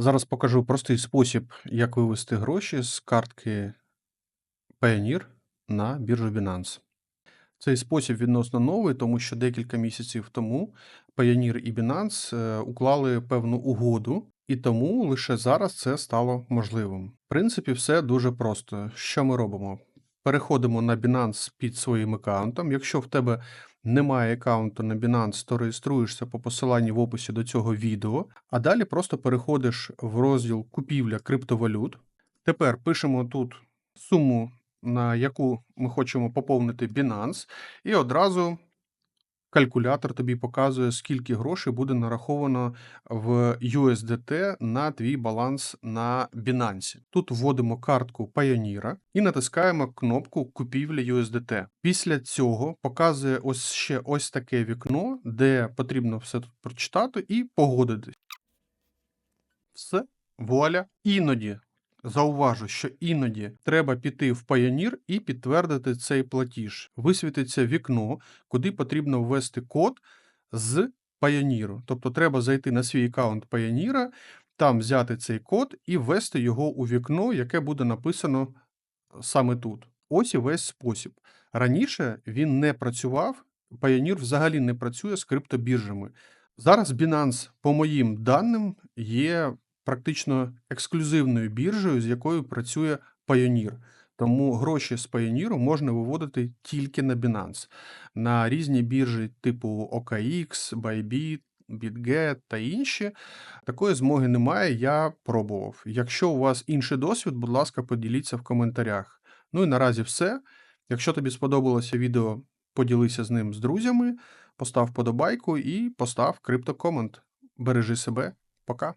Зараз покажу простий спосіб, як вивести гроші з картки Payoneer на біржу Binance. Цей спосіб відносно новий, тому що декілька місяців тому Payoneer і Binance е, уклали певну угоду, і тому лише зараз це стало можливим. В принципі, все дуже просто. Що ми робимо? Переходимо на Binance під своїм аккаунтом. Якщо в тебе немає аккаунту на Binance, то реєструєшся по посиланні в описі до цього відео, а далі просто переходиш в розділ купівля криптовалют. Тепер пишемо тут суму, на яку ми хочемо поповнити Binance, і одразу калькулятор тобі показує, скільки грошей буде нараховано в USDT на твій баланс на Binance. Тут вводимо картку Payoneer і натискаємо кнопку купівля USDT. Після цього показує ось ще ось таке вікно, де потрібно все тут прочитати і погодитись. Все, вуаля. Іноді зауважу, що іноді треба піти в Payoneer і підтвердити цей платіж. Висвітиться вікно, куди потрібно ввести код з Payoneer. Тобто треба зайти на свій аккаунт Payoneer, там взяти цей код і ввести його у вікно, яке буде написано саме тут. Ось і весь спосіб. Раніше він не працював, Payoneer взагалі не працює з криптобіржами. Зараз Binance, по моїм даним, є практично ексклюзивною біржею, з якою працює Payoneer. Тому гроші з Payoneer можна виводити тільки на Binance. На різні біржі типу OKX, Bybit, BitGet та інші такої змоги немає. Я пробував. Якщо у вас інший досвід, будь ласка, поділіться в коментарях. Ну і наразі все. Якщо тобі сподобалося відео, поділися з ним з друзями, постав подобайку і постав криптокомент. Бережи себе. Пока.